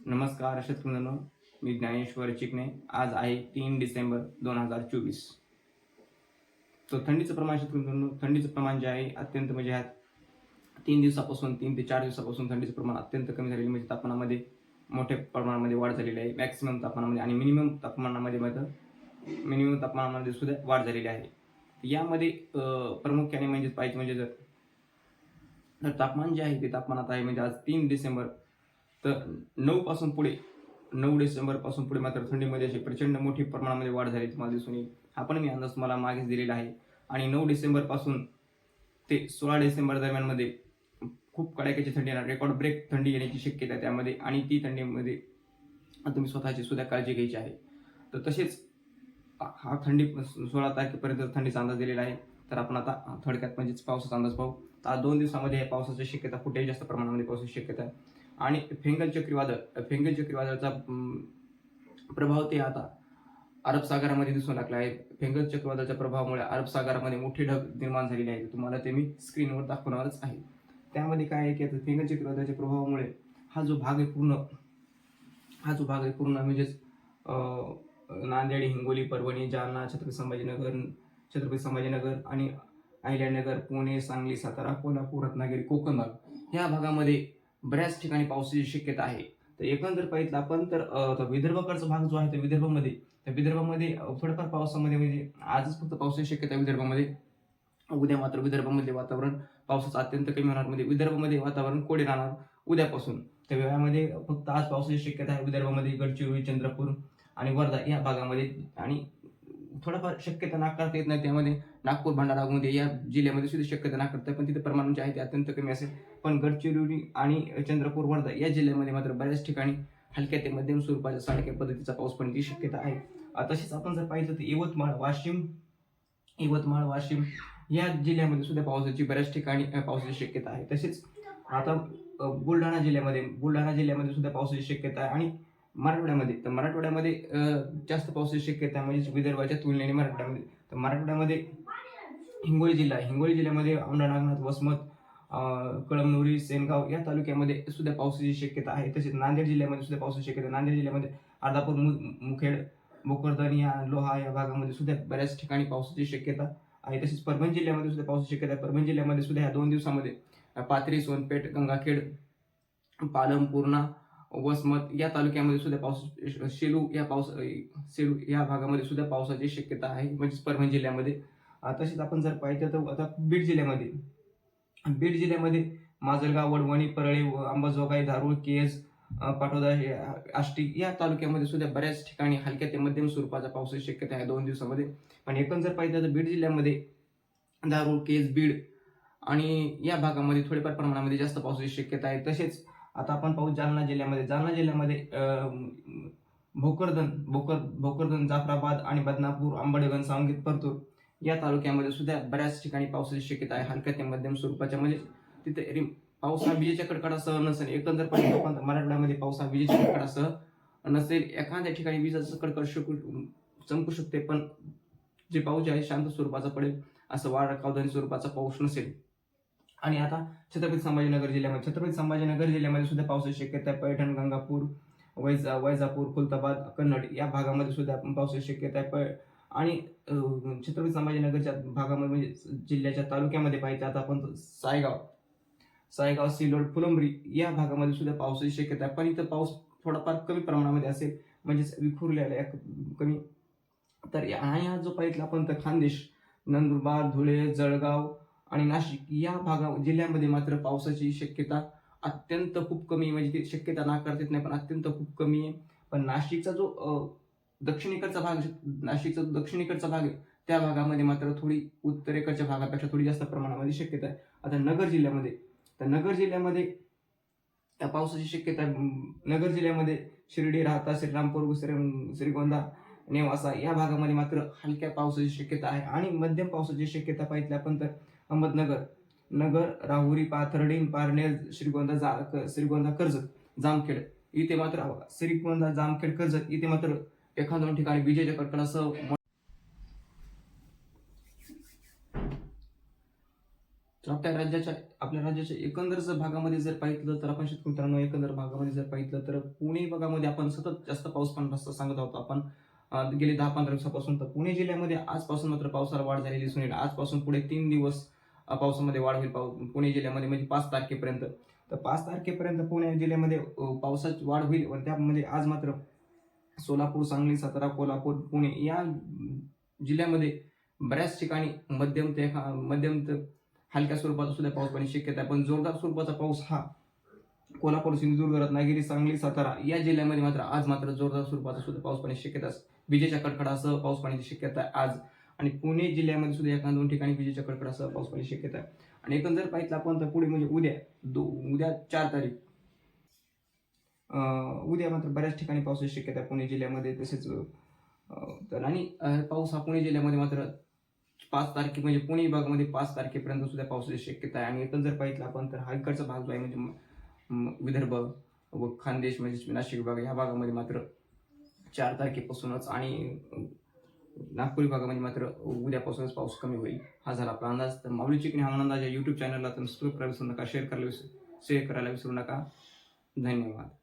नमस्कार शत्रुंधनो मी ज्ञानेश्वर चिकणे आज आहे तीन डिसेंबर दोन हजार चोवीस. तर थंडीचं प्रमाण शत्रुंधनो थंडीचं प्रमाण जे आहे अत्यंत म्हणजे ह्या तीन दिवसापासून तीन ते चार दिवसापासून थंडीचं प्रमाण अत्यंत कमी झालेलं म्हणजे तापमानामध्ये मोठ्या प्रमाणामध्ये वाढ झालेली आहे. मॅक्सिमम तापमानामध्ये आणि मिनिमम तापमानामध्ये मात्र मिनिमम तापमानामध्ये सुद्धा वाढ झालेली आहे. यामध्ये प्रामुख्याने म्हणजे पाहिजे म्हणजे जर तर तापमान जे आहे ते तापमानात आहे. म्हणजे आज तीन डिसेंबर तर नऊपासून पुढे नऊ डिसेंबरपासून पुढे मात्र थंडीमध्ये अशी प्रचंड मोठी प्रमाणामध्ये वाढ झाली तुम्हाला दिसून येईल. हा पण मी अंदाज मला मागेच दिलेला आहे. आणि नऊ डिसेंबरपासून ते सोळा डिसेंबर दरम्यानमध्ये खूप कडाक्याची थंडी येणार रेकॉर्ड ब्रेक थंडी येण्याची शक्यता आहे त्यामध्ये आणि ती थंडीमध्ये तुम्ही स्वतःची सुद्धा काळजी घ्यायची आहे. तर तसेच हा थंडी सोळा तारखेपर्यंत थंडीचा अंदाज दिलेला आहे. तर आपण आता थोडक्यात म्हणजेच पावसाचा अंदाज पाहू. तर दोन दिवसामध्ये पावसाची शक्यता कुठेही जास्त प्रमाणामध्ये पावसाची शक्यता आहे. आणि फेंगल चक्रीवादळ फेंगल चक्रीवादळाचा प्रभाव ते आता अरब सागरामध्ये दिसून लागला आहे. फेंगल चक्रीवादळाच्या प्रभावामुळे अरब सागरामध्ये मोठे ढग निर्माण झालेले आहेत तुम्हाला ते मी स्क्रीनवर दाखवणारच आहे. त्यामध्ये काय आहे की आता फेंगल चक्रीवादळाच्या प्रभावामुळे हा जो भाग आहे पूर्ण हा जो भाग आहे पूर्ण म्हणजेच नांदेड हिंगोली परभणी जालना छत्रपती संभाजीनगर छत्रपती संभाजीनगर आणि अहिल्यानगर पुणे सांगली सातारा कोल्हापूर रत्नागिरी कोकण भाग. ह्या भागामध्ये बऱ्याच ठिकाणी पावसाची शक्यता आहे. तर एकंदर पाहिजे आपण तर विदर्भाकडचा भाग जो आहे तो विदर्भामध्ये त्या विदर्भामध्ये थोडंफार पावसामध्ये म्हणजे आजच फक्त पावसाची शक्यता आहे विदर्भामध्ये. उद्या मात्र विदर्भामध्ये वातावरण पावसाचं अत्यंत कमी होणार. म्हणजे विदर्भामध्ये वातावरण कोडे राहणार उद्यापासून. त्या वेळामध्ये फक्त आज पावसाची शक्यता आहे विदर्भामध्ये गडचिरोली चंद्रपूर आणि वर्धा या भागामध्ये. आणि थोडंफार शक्यता नाकारता येत नाही त्यामध्ये नागपूर भंडारा गोंदिया या जिल्ह्यामध्ये सुद्धा शक्यता नाकारता पण तिथे प्रमाण जे आहे ते अत्यंत कमी असेल. पण गडचिरोली आणि चंद्रपूर वर्धा या जिल्ह्यामध्ये मात्र बऱ्याच ठिकाणी हलक्या ते मध्यम स्वरूपाच्या सारख्या पद्धतीचा पाऊस पडण्याची शक्यता आहे. तसेच आपण जर पाहिलं तर यवतमाळ वाशिम यवतमाळ वाशिम या जिल्ह्यामध्ये सुद्धा पावसाची बऱ्याच ठिकाणी पावसाची शक्यता आहे. तसेच आता बुलढाणा जिल्ह्यामध्ये बुलढाणा जिल्ह्यामध्ये सुद्धा पावसाची शक्यता आहे आणि मराठवाड्यामध्ये. तर मराठवाड्यामध्ये जास्त पावसाची शक्यता आहे म्हणजे विदर्भाच्या तुलनेने मराठवाड्यामध्ये. तर मराठवाड्यामध्ये हिंगोली जिल्हा हिंगोली जिल्ह्यामध्ये औंढा नागनाथ वसमत कळमनुरी सेनगाव या तालुक्यामध्ये सुद्धा पावसाची शक्यता आहे. तसेच नांदेड जिल्ह्यामध्ये सुद्धा पावसाची शक्यता नांदेड जिल्ह्यामध्ये अर्धापूर मु- मुखेड भोकरदन या लोहा या भागामध्ये सुद्धा बऱ्याच ठिकाणी पावसाची शक्यता आहे. तसेच परभणी जिल्ह्यामध्ये सुद्धा पावसाची शक्यता आहे. परभणी जिल्ह्यामध्ये सुद्धा ह्या दोन दिवसामध्ये पाथरी सोनपेठ गंगाखेड पालम पूर्णा वसमत या तालुक्यामध्ये सुद्धा पाऊस शेलू या पाऊस शेलू या भागामध्ये सुद्धा पावसाची शक्यता आहे म्हणजेच परभणी जिल्ह्यामध्ये. तसेच आपण जर पाहिजे तर आता बीड जिल्ह्यामध्ये. बीड जिल्ह्यामध्ये माजलगाव वडवणी परळी व अंबाजोगाई धारूळ केज पाटोदा हे आष्टी या तालुक्यामध्ये सुद्धा बऱ्याच ठिकाणी हलक्या ते मध्यम स्वरूपाचा पावसाची शक्यता आहे दोन दिवसामध्ये. पण एकूण जर पाहिजे तर बीड जिल्ह्यामध्ये दारूळ केज बीड आणि या भागामध्ये थोडेफार प्रमाणामध्ये जास्त पावसाची शक्यता आहे. तसेच आता आपण पाहू जालना जिल्ह्यामध्ये. जालना जिल्ह्यामध्ये भोकरदन भोकर भोकरदन जाफराबाद आणि बदनापूर अंबडगंज सांगीत परतूर या तालुक्यामध्ये सुद्धा बऱ्याच ठिकाणी पावसाची शक्यता आहे. हलक्या ते मध्यम स्वरूपाच्या. म्हणजे तिथे रिम- पाऊस हा विजेच्या कडकडासह नसेल एकंदर आपण मराठवाड्यामध्ये पाऊस हा विजेच्या कडकडासह नसेल. एखाद्या ठिकाणी विजेचं कडकड शकू चमकू शकते पण जे पाऊस जे आहे शांत स्वरूपाचा पडेल असं वाढ कावधानी स्वरूपाचा पाऊस नसेल. आणि आता छत्रपती संभाजीनगर जिल्ह्यामध्ये छत्रपती संभाजीनगर जिल्ह्यामध्ये सुद्धा पावसाची शक्यता आहे. पैठण गंगापूर वैजा वैजापूर खुलताबाद कन्नड या भागामध्ये सुद्धा पावसाची शक्यता आहे. प- आणि छत्रपती संभाजीनगरच्या भागामध्ये म्हणजे जिल्ह्याच्या तालुक्यामध्ये पाहिजे आता आपण सायगाव सायगाव सिल्लोड फुलंब्री या भागामध्ये सुद्धा पावसाची शक्यता आहे. पण इथं पाऊस थोडाफार कमी प्रमाणामध्ये असेल म्हणजेच विखुरलेला या कमी. तर आणि हा जो पाहिजे आपण तर खानदेश नंदुरबार धुळे जळगाव आणि नाशिक या भागा जिल्ह्यामध्ये मात्र पावसाची शक्यता अत्यंत खूप कमी आहे. म्हणजे ती शक्यता नाकारता येत नाही पण अत्यंत खूप कमी आहे. पण नाशिकचा जो दक्षिणेकडचा भाग नाशिकचा जो दक्षिणेकडचा भाग आहे त्या भागामध्ये मात्र थोडी उत्तरेकडच्या भागापेक्षा थोडी जास्त प्रमाणामध्ये शक्यता आहे. आता नगर जिल्ह्यामध्ये तर नगर जिल्ह्यामध्ये त्या पावसाची शक्यता नगर जिल्ह्यामध्ये शिर्डी राहता श्रीरामपूर श्री श्रीगोंदा नेवासा या भागामध्ये मात्र हलक्या पावसाची शक्यता आहे. आणि मध्यम पावसाची शक्यता पाहिजे आपण तर अहमदनगर नगर राहुरी पाथर्डी पारनेर श्रीगोंदा जा क- श्रीगोंदा कर्जत जामखेड इथे मात्र श्रीगोंदा जामखेड कर्जत इथे मात्र एखाद दोन ठिकाणी विजेच्या कडकडासह आपल्या राज्याच्या आपल्या राज्याच्या एकंदर जर भागामध्ये जर पाहिलं तर आपण शेतकरी मित्रांनो एकंदर भागामध्ये जर पाहिलं तर पुणे भागामध्ये आपण सतत जास्त पाऊस पण असं सांगत आहोत आपण. गेले दहा पंधरा दिवसापासून तर पुणे जिल्ह्यामध्ये आजपासून मात्र पावसाला वाढ झालेली दिसून येईल. आजपासून पुढे तीन दिवस पावसामध्ये वाढ होईल. पाऊ पुणे जिल्ह्यामध्ये म्हणजे पाच तारखेपर्यंत. तर पाच तारखेपर्यंत पुणे जिल्ह्यामध्ये पावसाची वाढ होईल. व त्यामध्ये आज मात्र सोलापूर सांगली सातारा कोल्हापूर पुणे या जिल्ह्यामध्ये बऱ्याच ठिकाणी मध्यम ते मध्यम ते हलक्या स्वरूपाचा सुद्धा पाऊस पडण्याची शक्यता आहे. पण जोरदार स्वरूपाचा पाऊस हा कोल्हापूर सिंधुदुर्ग रत्नागिरी सांगली सातारा या जिल्ह्यामध्ये मात्र आज मात्र जोरदार स्वरूपाचा सुद्धा पाऊस पडण्याची शक्यता विजेच्या कडकडासह पाऊस पडण्याची शक्यता आहे आज. आणि पुणे जिल्ह्यामध्ये सुद्धा एका दोन ठिकाणी विजेच्या कडकडासह पाऊस पडण्याची शक्यता आहे. आणि एकंदर पाहिजे आपण तर पुढे म्हणजे उद्या दो उद्या चार तारीख. उद्या मात्र बऱ्याच ठिकाणी पावसाची शक्यता आहे पुणे जिल्ह्यामध्ये तसेच तर आणि पाऊस हा पुणे जिल्ह्यामध्ये मात्र पाच तारखे म्हणजे पुणे विभागामध्ये पाच तारखेपर्यंत सुद्धा पावसाची शक्यता आहे. आणि एकंदर पाहिजे आपण तर हा इकडचा भाग जो आहे म्हणजे विदर्भ व खानदेश म्हणजे नाशिक विभाग ह्या भागामध्ये मात्र चार तारखेपासूनच आणि नागपूर विभागामध्ये मात्र उद्यापासूनच पाऊस कमी होईल. हा झाला आपला अंदाज. तर माऊली चिकणी हा अंदाज या यूट्यूब चॅनलला तुम्ही सबस्क्राईब करायला विसरू नका शेअर करायला शेअर करायला विसरू नका. धन्यवाद.